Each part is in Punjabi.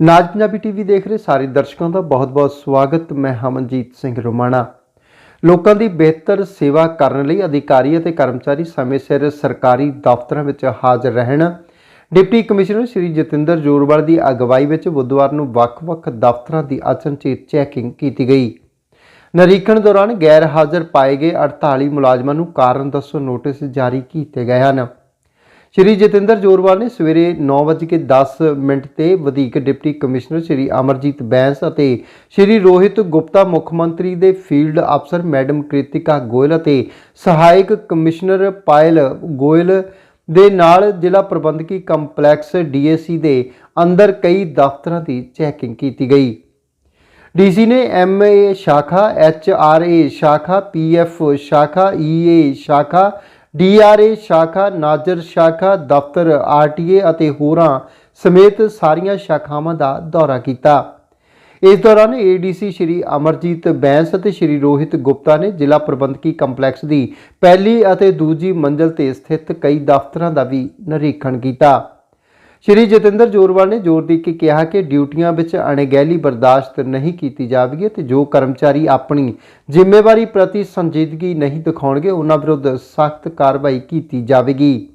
ਨਾਜ ਪੰਜਾਬੀ ਟੀਵੀ ਦੇਖ ਰਹੇ ਸਾਰੇ ਦਰਸ਼ਕਾਂ ਦਾ ਬਹੁਤ-ਬਹੁਤ ਸਵਾਗਤ। ਮੈਂ ਹਮਨਜੀਤ ਸਿੰਘ ਰੋਮਾਣਾ। ਲੋਕਾਂ ਦੀ ਬਿਹਤਰ ਸੇਵਾ ਕਰਨ ਲਈ ਅਧਿਕਾਰੀ ਅਤੇ ਕਰਮਚਾਰੀ ਸਮੇਂ ਸਿਰ ਸਰਕਾਰੀ ਦਫ਼ਤਰਾਂ ਵਿੱਚ ਹਾਜ਼ਰ ਰਹਿਣ। ਡਿਪਟੀ ਕਮਿਸ਼ਨਰ ਸ਼੍ਰੀ ਜਤਿੰਦਰ ਜੋਰਵਾਲ ਦੀ ਅਗਵਾਈ ਵਿੱਚ ਬੁੱਧਵਾਰ ਨੂੰ ਵੱਖ-ਵੱਖ ਦਫ਼ਤਰਾਂ ਦੀ ਅਚਨਚੇਤ ਚੈਕਿੰਗ ਕੀਤੀ ਗਈ। ਨਿਰੀਖਣ ਦੌਰਾਨ ਗੈਰ ਹਾਜ਼ਰ ਪਾਏ ਗਏ 48 ਮੁਲਾਜ਼ਮਾਂ ਨੂੰ ਕਾਰਨ ਦੱਸੋ ਨੋਟਿਸ ਜਾਰੀ ਕੀਤੇ ਗਏ ਹਨ। ਸ਼੍ਰੀ ਜਤਿੰਦਰ ਜੋਰਵਾਲ ਨੇ ਸਵੇਰੇ 9:10 ਮਿੰਟ ਤੇ ਵਧੀਕ ਡਿਪਟੀ ਕਮਿਸ਼ਨਰ ਸ਼੍ਰੀ ਅਮਰਜੀਤ ਬੈਂਸ ਅਤੇ ਸ਼੍ਰੀ ਰੋਹਿਤ ਗੁਪਤਾ ਮੁੱਖ ਮੰਤਰੀ ਦੇ ਫੀਲਡ ਅਫਸਰ ਮੈਡਮ ਕ੍ਰਿਤਿਕਾ ਗੋਇਲ ਅਤੇ ਸਹਾਇਕ ਕਮਿਸ਼ਨਰ ਪਾਇਲ ਗੋਇਲ ਦੇ ਨਾਲ ਜ਼ਿਲ੍ਹਾ ਪ੍ਰਬੰਧਕੀ ਕੰਪਲੈਕਸ ਡੀਏਸੀ ਦੇ ਅੰਦਰ ਕਈ ਦਫ਼ਤਰਾਂ ਦੀ ਚੈਕਿੰਗ ਕੀਤੀ ਗਈ। ਡੀਸੀ ਨੇ ਐਮਏ ਸ਼ਾਖਾ ਐਚਆਰਏ ਸ਼ਾਖਾ ਪੀਐਫ ਸ਼ਾਖਾ ਈਏ ਸ਼ਾਖਾ ਡੀਆਰਏ ਸ਼ਾਖਾ, ਨਾਜ਼ਰ ਸ਼ਾਖਾ, ਦਫ਼ਤਰ, ਆਰਟੀਏ ਅਤੇ ਹੋਰਾਂ ਸਮੇਤ ਸਾਰੀਆਂ ਸ਼ਾਖਾਵਾਂ ਦਾ ਦੌਰਾ ਕੀਤਾ। ਇਸ ਦੌਰਾਨ ਏਡੀਸੀ ਸ਼੍ਰੀ ਅਮਰਜੀਤ ਬੈਂਸ ਅਤੇ ਸ਼੍ਰੀ ਰੋਹਿਤ ਗੁਪਤਾ ਨੇ ਜ਼ਿਲ੍ਹਾ ਪ੍ਰਬੰਧਕੀ ਕੰਪਲੈਕਸ ਦੀ ਪਹਿਲੀ ਅਤੇ ਦੂਜੀ ਮੰਜ਼ਲ ਤੇ ਸਥਿਤ ਕਈ ਦਫ਼ਤਰਾਂ ਦਾ ਵੀ ਨਿਰੀਖਣ ਕੀਤਾ। ਸ਼੍ਰੀ ਜਤਿੰਦਰ ਜੋਰਵਾਲ ਨੇ ਜ਼ੋਰ ਦੇ ਕੇ ਕਿਹਾ ਕਿ ਡਿਊਟੀਆਂ ਵਿੱਚ ਅਣਗਹਿਲੀ ਬਰਦਾਸ਼ਤ ਨਹੀਂ ਕੀਤੀ ਜਾਵੇਗੀ ਤੇ ਜੋ ਕਰਮਚਾਰੀ ਆਪਣੀ ਜ਼ਿੰਮੇਵਾਰੀ ਪ੍ਰਤੀ ਸੰਜੀਦਗੀ ਨਹੀਂ ਦਿਖਾਉਣਗੇ, ਉਹਨਾਂ ਵਿਰੁੱਧ ਸਖਤ ਕਾਰਵਾਈ ਕੀਤੀ ਜਾਵੇਗੀ।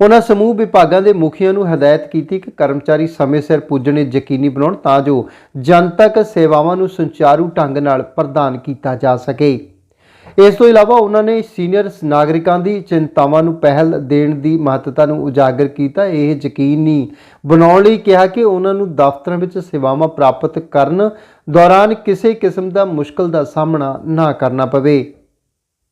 ਉਹਨਾਂ ਸਮੂਹ ਵਿਭਾਗਾਂ ਦੇ ਮੁਖੀਆਂ ਨੂੰ ਹਦਾਇਤ ਕੀਤੀ ਕਿ ਕਰਮਚਾਰੀ ਸਮੇਂ ਸਿਰ ਪੁੱਜਣੇ ਯਕੀਨੀ ਬਣਾਉਣ ਤਾਂ ਜੋ ਜਨਤਕ ਸੇਵਾਵਾਂ ਨੂੰ ਸੁਚਾਰੂ ਢੰਗ ਨਾਲ ਪ੍ਰਦਾਨ ਕੀਤਾ ਜਾ ਸਕੇ। ਇਸ ਤੋਂ ਇਲਾਵਾ ਉਹਨਾਂ ਨੇ ਸੀਨੀਅਰ ਨਾਗਰਿਕਾਂ ਦੀ ਚਿੰਤਾਵਾਂ ਨੂੰ ਪਹਿਲ ਦੇਣ ਦੀ ਮਹੱਤਤਾ ਨੂੰ ਉਜਾਗਰ ਕੀਤਾ। ਇਹ ਯਕੀਨੀ ਬਣਾਉਣ ਲਈ ਕਿਹਾ ਕਿ ਉਹਨਾਂ ਨੂੰ ਦਫ਼ਤਰਾਂ ਵਿੱਚ ਸੇਵਾਵਾਂ ਪ੍ਰਾਪਤ ਕਰਨ ਦੌਰਾਨ ਕਿਸੇ ਕਿਸਮ ਦਾ ਮੁਸ਼ਕਲ ਦਾ ਸਾਹਮਣਾ ਨਾ ਕਰਨਾ ਪਵੇ।